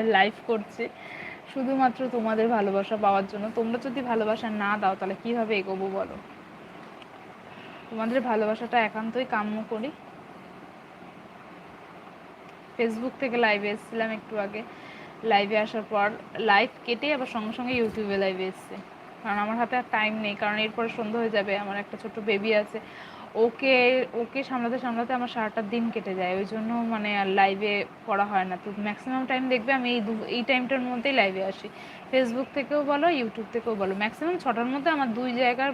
Live করছি। শুধুমাত্র তোমাদের ভালোবাসা পাওয়ার জন্য। তোমরা যদি ভালোবাসা না দাও, তাহলে কীভাবে এগোবো বলো? তোমাদের ভালোবাসাটা একান্তই কাম্য করি। ফেসবুক থেকে লাইভে এসেছিলাম একটু আগে। লাইভে আসার পর লাইভ কেটে আবার সঙ্গে সঙ্গে ইউটিউবে লাইভে এসছে। কারণ আমার হাতে আর টাইম নেই। কারণ এরপরে সন্ধ্যা হয়ে যাবে। আমার একটা ছোট বেবি আছে। ওকে ওকে সামলাতে সামলাতে আমার সারাটা দিন কেটে যায়। ওই জন্য মানে আর লাইভে করা হয় না। তো ম্যাক্সিমাম টাইম দেখবে আমি এই দু, এই টাইমটার মধ্যেই লাইভে আসি। ফেসবুক থেকেও বলো ইউটিউব থেকেও বলো। ম্যাক্সিমাম ছটার মধ্যে আমার দুই জায়গার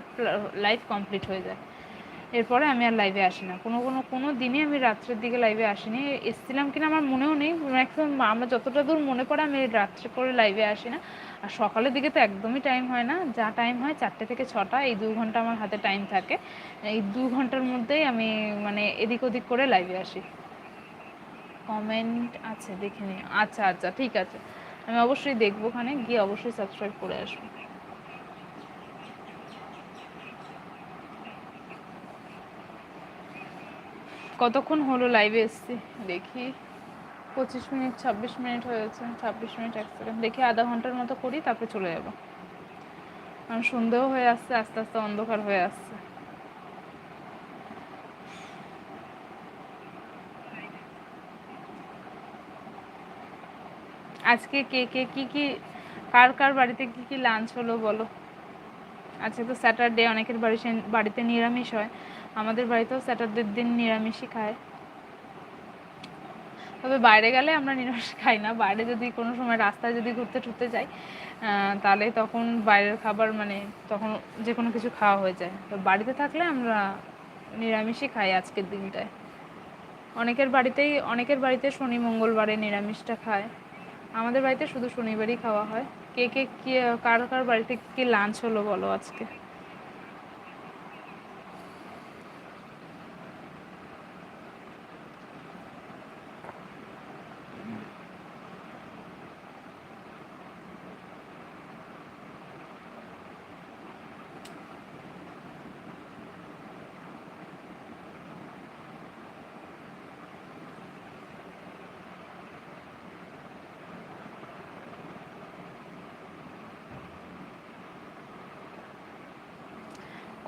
লাইভ কমপ্লিট হয়ে যায়। এরপরে আমি আর লাইভে আসি না। কোনো কোনো কোনো দিনই আমি রাত্রের দিকে লাইভে আসিনি। এসেছিলাম কিনা আমার মনেও নেই। ম্যাক্সিমাম আমার যতটা দূর মনে পড়ে আমি রাত্রে করে লাইভে আসি না। আর সকালের দিকে তো একদমই টাইম হয় না। যা টাইম হয় চারটে থেকে ছটা, এই দু ঘণ্টা আমার হাতে টাইম থাকে। এই দু ঘণ্টার মধ্যেই আমি মানে এদিক ওদিক করে লাইভে আসি। কমেন্ট আছে, দেখে নিই আচ্ছা আচ্ছা ঠিক আছে। আমি অবশ্যই দেখব ওখানে। গিয়ে অবশ্যই সাবস্ক্রাইব করে আসব। কতক্ষণ হলো লাইভে এসছি? দেখি। পঁচিশ মিনিট, ছাব্বিশ মিনিট হয়েছে ছাব্বিশ মিনিট এক সেকেন্ড দেখি আধা ঘণ্টার মতো করি, তারপরে চলে যাব। কারণ সন্দেহ হয়ে আসছে, আস্তে আস্তে অন্ধকার হয়ে আসছে। আজকে কে কে, কি কি, কার কার বাড়িতে কি কি লাঞ্চ হলো বলো? আজকে তো স্যাটারডে অনেকের বাড়ি বাড়িতে নিরামিষ হয়। আমাদের বাড়িতেও স্যাটারডের দিন নিরামিষই খায়। তবে বাইরে গেলে আমরা নিরামিষ খাই না। বাইরে যদি কোনো সময় রাস্তায় যদি ঘুরতে টুরতে যাই তাহলে তখন বাইরের খাবার মানে তখন যে কোনো কিছু খাওয়া হয়ে যায়। তো বাড়িতে থাকলে আমরা নিরামিষই খাই আজকের দিনটায়। অনেকের বাড়িতেই, অনেকের বাড়িতে শনি মঙ্গলবারে নিরামিষটা খায়। আমাদের বাড়িতে শুধু শনিবারই খাওয়া হয়। কে কে, কি, কার কার বাড়িতে কি লাঞ্চ হলো বলো আজকে?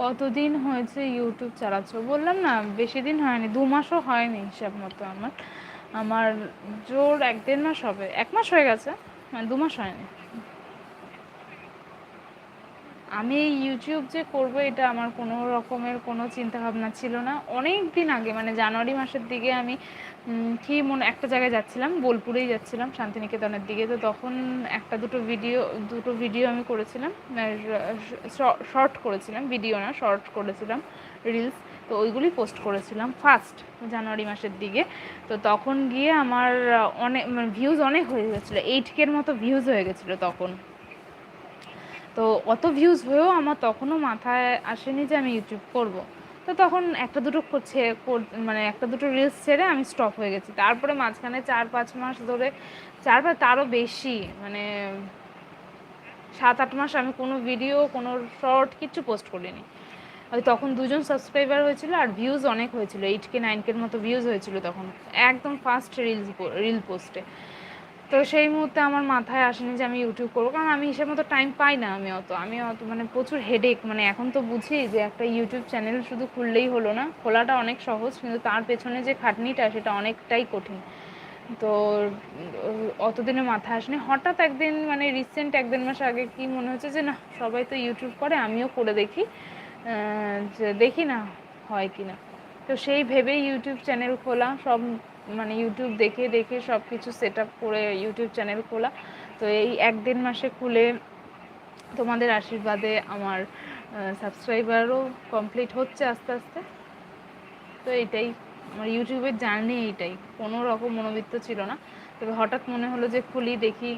কতদিন হয়েছে ইউটিউব চালাচ্ছ? বললাম না, বেশি দিন হয়নি, দু মাসও হয়নি হিসাব মতো আমার। আমার জোর এক দেড় মাস হবে, এক মাস হয়ে গেছে মানে দু মাস হয়নি। আমি ইউটিউব যে করব, এটা আমার কোনো রকমের কোনো চিন্তা ভাবনা ছিল না। অনেক দিন আগে মানে জানুয়ারি মাসের দিকে আমি কি মনে, একটা জায়গায় যাচ্ছিলাম, বোলপুরেই যাচ্ছিলাম, শান্তিনিকেতনের দিকে। তো তখন একটা দুটো ভিডিও দুটো ভিডিও আমি করেছিলাম শর্ট করেছিলাম ভিডিও না শর্ট করেছিলাম রিলস তো ওইগুলি পোস্ট করেছিলাম ফার্স্ট জানুয়ারি মাসের দিকে। তো তখন গিয়ে আমার অনেক ভিউজ মানে অনেক হয়ে গেছিল এইট কের মতো ভিউজ হয়ে গেছিল তখন। তো অত ভিউজ হয়েও আমার তখনও মাথায় আসেনি যে আমি ইউটিউব করব। তো তখন একটা দুটো করছে মানে একটা দুটো রিলস ছেড়ে আমি স্টপ হয়ে গেছি। তারপরে মাঝখানে চার পাঁচ মাস ধরে, চার পাঁচ তারও বেশি মানে সাত আট মাস আমি কোনো ভিডিও কোনো শর্ট কিচ্ছু পোস্ট করিনি। ওই তখন দুজন সাবস্ক্রাইবার হয়েছিল আর ভিউজ অনেক হয়েছিল। এইট কে নাইন কের মতো ভিউজ হয়েছিল তখন। একদম ফার্স্ট রিলস রিল পোস্টে তো সেই মুহূর্তে আমার মাথায় আসেনি যে আমি ইউটিউব করব, কারণ আমি হিসেব মতো টাইম পাই না আমি অত। আমি অত মানে প্রচুর হেডেক মানে এখন তো বুঝি যে একটা ইউটিউব চ্যানেল শুধু খুললেই হলো না, খোলাটা অনেক সহজ, কিন্তু তার পেছনে যে খাটনিটা সেটা অনেকটাই কঠিন। তো অতদিনে মাথায় আসেনি। হঠাৎ একদিন মানে রিসেন্ট এক দেড় মাস আগে কি মনে হচ্ছে যে না, সবাই তো ইউটিউব করে, আমিও করে দেখি দেখি না হয় কি না তো সেই ভেবেই ইউটিউব চ্যানেল খোলা, সব মানে ইউটিউব দেখে দেখে সব কিছু সেট আপ করে ইউটিউব চ্যানেল খোলা। তো এই এক দেড় মাসে খুলে তোমাদের আশীর্বাদে আমার সাবস্ক্রাইবারও কমপ্লিট হচ্ছে আস্তে আস্তে। তো এইটাই আমার ইউটিউবের জার্নি এইটাই। কোনো রকম মনোবৃত্ত ছিল না। তবে হঠাৎ মনে হলো যে খুলি, দেখি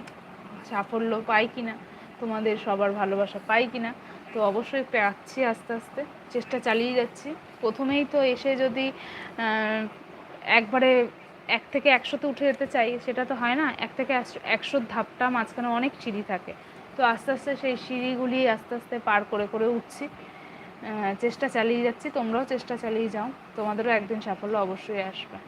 সাফল্য পাই কি না তোমাদের সবার ভালোবাসা পাই কি না তো অবশ্যই পাচ্ছি আস্তে আস্তে, চেষ্টা চালিয়ে যাচ্ছি। প্রথমেই তো এসে যদি একবারে এক থেকে একশোতে উঠে যেতে চাই, সেটা তো হয় না। এক থেকে একশো ধাপটা মাঝখানে অনেক সিঁড়ি থাকে। তো আস্তে আস্তে সেই সিঁড়িগুলি আস্তে আস্তে পার করে করে উঠছি। চেষ্টা চালিয়ে যাচ্ছি, তোমরাও চেষ্টা চালিয়ে যাও। তোমাদেরও একদিন সাফল্য অবশ্যই আসবে।